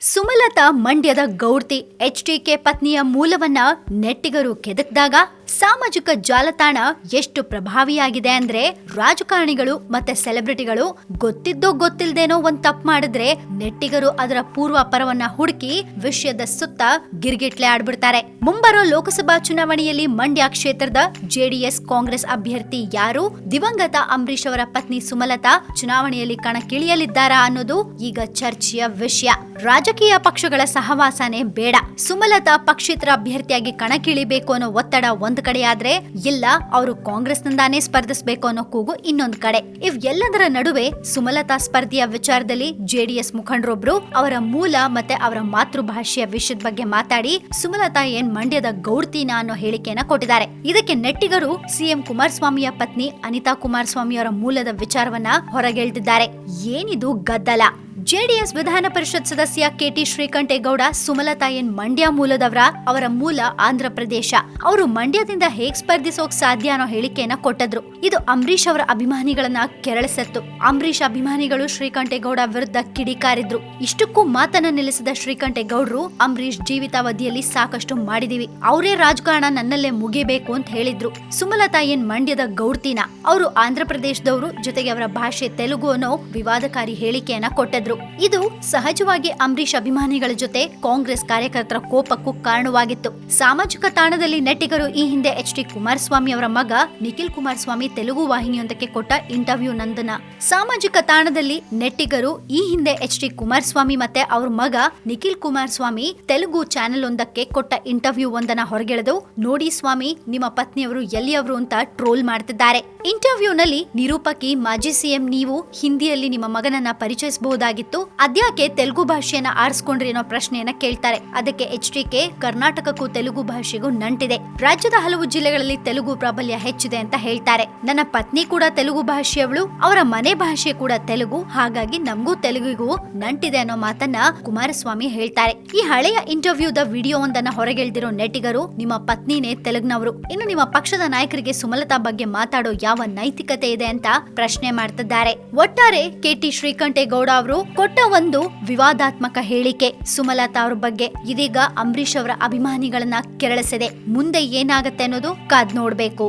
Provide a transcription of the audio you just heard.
ಸುಮಲತಾ ಮಂಡ್ಯದ ಗೌಡ್ತಿ ಎಚ್ಡಿಕೆ ಪತ್ನಿಯ ಮೂಲವನ್ನ ನೆಟ್ಟಿಗರು ಕೆದಕ್ದಾಗ ಸಾಮಾಜಿಕ ಜಾಲತಾಣ ಎಷ್ಟು ಪ್ರಭಾವಿಯಾಗಿದೆ ಅಂದ್ರೆ ರಾಜಕಾರಣಿಗಳು ಮತ್ತೆ ಸೆಲೆಬ್ರಿಟಿಗಳು ಗೊತ್ತಿದ್ದೋ ಗೊತ್ತಿಲ್ದೇನೋ ಒಂದ್ ತಪ್ಪು ಮಾಡಿದ್ರೆ ನೆಟ್ಟಿಗರು ಅದರ ಪೂರ್ವ ಪರವನ್ನ ಹುಡುಕಿ ವಿಷಯದ ಸುತ್ತ ಗಿರ್ಗಿಟ್ಲೆ ಆಡ್ಬಿಡ್ತಾರೆ. ಮುಂಬರೋ ಲೋಕಸಭಾ ಚುನಾವಣೆಯಲ್ಲಿ ಮಂಡ್ಯ ಕ್ಷೇತ್ರದ ಜೆಡಿಎಸ್ ಕಾಂಗ್ರೆಸ್ ಅಭ್ಯರ್ಥಿ ಯಾರು? ದಿವಂಗತ ಅಂಬರೀಷ್ ಅವರ ಪತ್ನಿ ಸುಮಲತಾ ಚುನಾವಣೆಯಲ್ಲಿ ಕಣಕ್ಕಿಳಿಯಲಿದ್ದಾರಾ ಅನ್ನೋದು ಈಗ ಚರ್ಚೆಯ ವಿಷಯ. ರಾಜಕೀಯ ಪಕ್ಷಗಳ ಸಹವಾಸನೆ ಬೇಡ. ಸುಮಲತಾ ಪಕ್ಷೇತರ ಅಭ್ಯರ್ಥಿಯಾಗಿ ಕಣಕ್ಕಿಳಿಬೇಕು ಅನ್ನೋ ಒತ್ತಡ ಒಂದ್ ಕಡೆ ಆದ್ರೆ, ಇಲ್ಲ, ಅವರು ಕಾಂಗ್ರೆಸ್ನಿಂದಾನೇ ಸ್ಪರ್ಧಿಸಬೇಕು ಅನ್ನೋ ಕೂಗು ಇನ್ನೊಂದ್ ಕಡೆ. ಇವ್ ಎಲ್ಲದರ ನಡುವೆ ಸುಮಲತಾ ಸ್ಪರ್ಧೆಯ ವಿಚಾರದಲ್ಲಿ ಜೆಡಿಎಸ್ ಮುಖಂಡರೊಬ್ರು ಅವರ ಮೂಲ ಮತ್ತೆ ಅವರ ಮಾತೃಭಾಷೆಯ ವಿಷಯದ ಬಗ್ಗೆ ಮಾತಾಡಿ ಸುಮಲತಾ ಏನ್ ಮಂಡ್ಯದ ಗೌಡ್ತೀನ ಅನ್ನೋ ಹೇಳಿಕೆಯನ್ನ ಕೊಟ್ಟಿದ್ದಾರೆ. ಇದಕ್ಕೆ ನೆಟ್ಟಿಗರು ಸಿಎಂ ಕುಮಾರಸ್ವಾಮಿಯ ಪತ್ನಿ ಅನಿತಾ ಕುಮಾರಸ್ವಾಮಿ ಅವರ ಮೂಲದ ವಿಚಾರವನ್ನ ಹೊರಗೆಳ್ತಿದ್ದಾರೆ. ಏನಿದು ಗದ್ದಲ? ಜೆಡಿಎಸ್ ವಿಧಾನ ಪರಿಷತ್ ಸದಸ್ಯ ಕೆಟಿ ಶ್ರೀಕಂಠೇಗೌಡ ಸುಮಲತಾ ಎನ್ ಮಂಡ್ಯ ಮೂಲದವರ ಅವರ ಮೂಲ ಆಂಧ್ರ ಪ್ರದೇಶ. ಅವರು ಮಂಡ್ಯದಿಂದ ಹೇಗ್ ಸ್ಪರ್ಧಿಸೋಕ್ ಸಾಧ್ಯ ಅನ್ನೋ ಹೇಳಿಕೆಯನ್ನ ಕೊಟ್ಟದ್ರು. ಇದು ಅಂಬರೀಷ್ ಅವರ ಅಭಿಮಾನಿಗಳನ್ನ ಕೆರಳಿಸತ್ತು. ಅಂಬರೀಷ್ ಅಭಿಮಾನಿಗಳು ಶ್ರೀಕಂಠೇಗೌಡ ವಿರುದ್ಧ ಕಿಡಿಕಾರಿದ್ರು. ಇಷ್ಟಕ್ಕೂ ಮಾತನ್ನ ನಿಲ್ಲಿಸಿದ ಶ್ರೀಕಂಠೇಗೌಡರು, ಅಂಬರೀಷ್ ಜೀವಿತಾವಧಿಯಲ್ಲಿ ಸಾಕಷ್ಟು ಮಾಡಿದೀವಿ. ಅವರೇ ರಾಜಕಾರಣ ನನ್ನಲ್ಲೇ ಮುಗಿಬೇಕು ಅಂತ ಹೇಳಿದ್ರು. ಸುಮಲತಾ ಏನ್ ಮಂಡ್ಯದ ಗೌಡ್ತಿನ. ಅವರು ಆಂಧ್ರ ಪ್ರದೇಶದವರು ಜೊತೆಗೆ ಅವರ ಭಾಷೆ ತೆಲುಗು ಅನ್ನೋ ವಿವಾದಕಾರಿ ಹೇಳಿಕೆಯನ್ನ ಕೊಟ್ಟಿದ್ರು. ಇದು ಸಹಜವಾಗಿ ಅಂಬರೀಷ್ ಅಭಿಮಾನಿಗಳ ಜೊತೆ ಕಾಂಗ್ರೆಸ್ ಕಾರ್ಯಕರ್ತರ ಕೋಪಕ್ಕೂ ಕಾರಣವಾಗಿತ್ತು. ಸಾಮಾಜಿಕ ತಾಣದಲ್ಲಿ ನೆಟ್ಟಿಗರು ಈ ಹಿಂದೆ ಎಚ್ ಡಿ ಕುಮಾರಸ್ವಾಮಿ ಅವರ ಮಗ, ನಿಖಿಲ್ ಕುಮಾರಸ್ವಾಮಿ ತೆಲುಗು ವಾಹಿನಿಯೊಂದಕ್ಕೆ ಕೊಟ್ಟ ಇಂಟರ್ವ್ಯೂ ನಂದನ. ಸಾಮಾಜಿಕ ತಾಣದಲ್ಲಿ ನೆಟ್ಟಿಗರು ಈ ಹಿಂದೆ ಎಚ್ ಡಿ ಕುಮಾರಸ್ವಾಮಿ ಮತ್ತೆ ಅವ್ರ ಮಗ, ನಿಖಿಲ್ ಕುಮಾರಸ್ವಾಮಿ ತೆಲುಗು ಚಾನೆಲ್ ಒಂದಕ್ಕೆ ಕೊಟ್ಟ ಇಂಟರ್ವ್ಯೂ ಒಂದನ್ನ ಹೊರಗೆಳೆದು, ನೋಡಿ ಸ್ವಾಮಿ, ನಿಮ್ಮ ಪತ್ನಿಯವರು ಎಲ್ಲಿಯವರು ಅಂತ ಟ್ರೋಲ್ ಮಾಡ್ತಿದ್ದಾರೆ. ಇಂಟರ್ವ್ಯೂನಲ್ಲಿ ನಿರೂಪಕಿ, ಮಾಜಿ ಸಿಎಂ ನೀವು ಹಿಂದಿಯಲ್ಲಿ ನಿಮ್ಮ ಮಗನನ್ನ ಪರಿಚಯಿಸಬಹುದಾಗಿತ್ತು ಅದ್ಯಾಕೆ ತೆಲುಗು ಭಾಷೆಯನ್ನ ಆರಿಸ್ಕೊಂಡ್ರಿ ಅನ್ನೋ ಪ್ರಶ್ನೆಯನ್ನ ಕೇಳ್ತಾರೆ. ಅದಕ್ಕೆ ಎಚ್ ಕೆ, ಕರ್ನಾಟಕಕ್ಕೂ ತೆಲುಗು ಭಾಷೆಗೂ ನಂಟಿದೆ. ರಾಜ್ಯದ ಹಲವು ಜಿಲ್ಲೆಗಳಲ್ಲಿ ತೆಲುಗು ಪ್ರಾಬಲ್ಯ ಹೆಚ್ಚಿದೆ ಅಂತ ಹೇಳ್ತಾರೆ. ನನ್ನ ಪತ್ನಿ ಕೂಡ ತೆಲುಗು ಭಾಷೆಯವಳು. ಅವರ ಮನೆ ಭಾಷೆ ಕೂಡ ತೆಲುಗು. ಹಾಗಾಗಿ ನಮಗೂ ತೆಲುಗಿಗೂ ನಂಟಿದೆ ಅನ್ನೋ ಮಾತನ್ನ ಕುಮಾರಸ್ವಾಮಿ ಹೇಳ್ತಾರೆ. ಈ ಹಳೆಯ ಇಂಟರ್ವ್ಯೂದ ವಿಡಿಯೋ ಒಂದನ್ನ ಹೊರಗೆಳ್ದಿರೋ ನೆಟಿಗರು ನಿಮ್ಮ ಪತ್ನಿನೇ ತೆಲುಗ್ನವರು. ಇನ್ನು ನಿಮ್ಮ ಪಕ್ಷದ ನಾಯಕರಿಗೆ ಸುಮಲತಾ ಬಗ್ಗೆ ಮಾತಾಡೋ ಯಾವ ನೈತಿಕತೆ ಇದೆ ಅಂತ ಪ್ರಶ್ನೆ ಮಾಡ್ತಿದ್ದಾರೆ. ಒಟ್ಟಾರೆ ಕೆಟಿ ಶ್ರೀಕಂಠೇಗೌಡ ಅವರು ಕೊಟ್ಟ ಒಂದು ವಿವಾದಾತ್ಮಕ ಹೇಳಿಕೆ. ಸುಮಲತಾ ಅವ್ರ ಬಗ್ಗೆ ಇದೀಗ ಅಂಬರೀಶ್ ಅವರ ಅಭಿಮಾನಿಗಳನ್ನ ಕೆರಳಿಸಿದೆ. ಮುಂದೆ ಏನಾಗತ್ತೆ ಅನ್ನೋದು ಕಾದ್ ನೋಡ್ಬೇಕು.